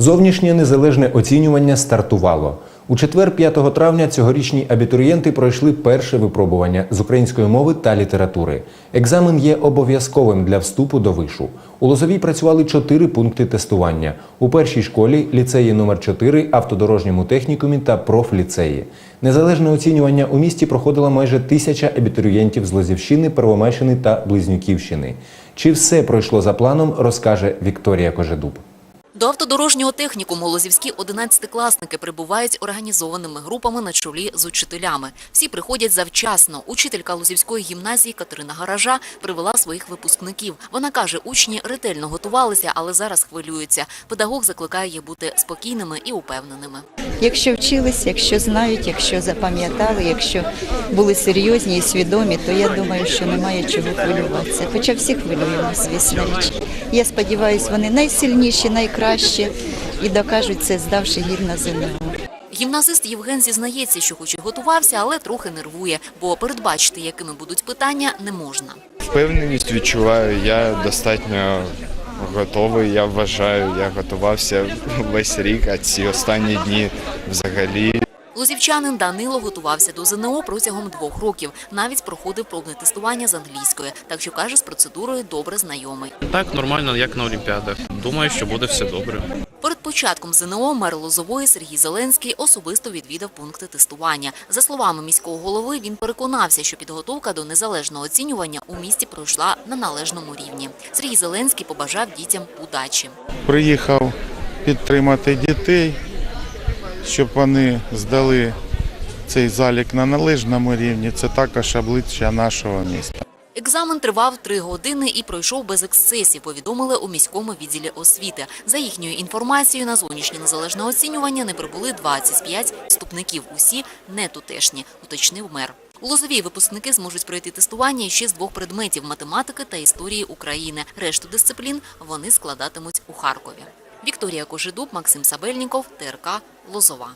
Зовнішнє незалежне оцінювання стартувало. У четвер, 5 травня, цьогорічні абітурієнти пройшли перше випробування з української мови та літератури. Екзамен є обов'язковим для вступу до вишу. У Лозовій працювали чотири пункти тестування: у першій школі, ліцеї номер 4 автодорожньому технікумі та профліцеї. Незалежне оцінювання у місті проходило майже тисяча абітурієнтів з Лозівщини, Первомайщини та Близнюківщини. Чи все пройшло за планом, розкаже Вікторія Кожедуб. До автодорожнього технікуму лозівські одинадцятикласники прибувають організованими групами на чолі з учителями. Всі приходять завчасно. Учителька лозівської гімназії Катерина Гаража привела своїх випускників. Вона каже, учні ретельно готувалися, але зараз хвилюються. Педагог закликає їх бути спокійними і упевненими. Якщо вчились, якщо знають, якщо запам'ятали, якщо були серйозні і свідомі, то я думаю, що немає чого хвилюватися. Хоча всі хвилюємося, звісно річ. Я сподіваюся, вони найсильніші, найкращі і докажуть це, здавши гідно ЗНО. Гімназист Євген зізнається, що хоч і готувався, але трохи нервує, бо передбачити, якими будуть питання, не можна. Впевненість відчуваю, я достатньо готовий. Я вважаю, я готувався весь рік, а ці останні дні взагалі. Лозівчанин Данило готувався до ЗНО протягом двох років. Навіть проходив пробне тестування з англійської, так що каже, з процедурою добре знайомий. Так, нормально, як на Олімпіадах. Думаю, що буде все добре. Перед початком ЗНО мер Лозової Сергій Зеленський особисто відвідав пункти тестування. За словами міського голови, він переконався, що підготовка до незалежного оцінювання у місті пройшла на належному рівні. Сергій Зеленський побажав дітям удачі. приїхав підтримати дітей, щоб вони здали цей залік на належному рівні. Це також обличчя нашого міста. Екзамен тривав три години і пройшов без ексцесів, повідомили у міському відділі освіти. За їхньою інформацією, на зовнішнє незалежне оцінювання не прибули 25 вступників. Усі не тутешні, уточнив мер. У Лозовій випускники зможуть пройти тестування ще з двох предметів математики та історії України. Решту дисциплін вони складатимуть у Харкові. Вікторія Кожедуб, Максим Сабельніков, ТРК Лозова.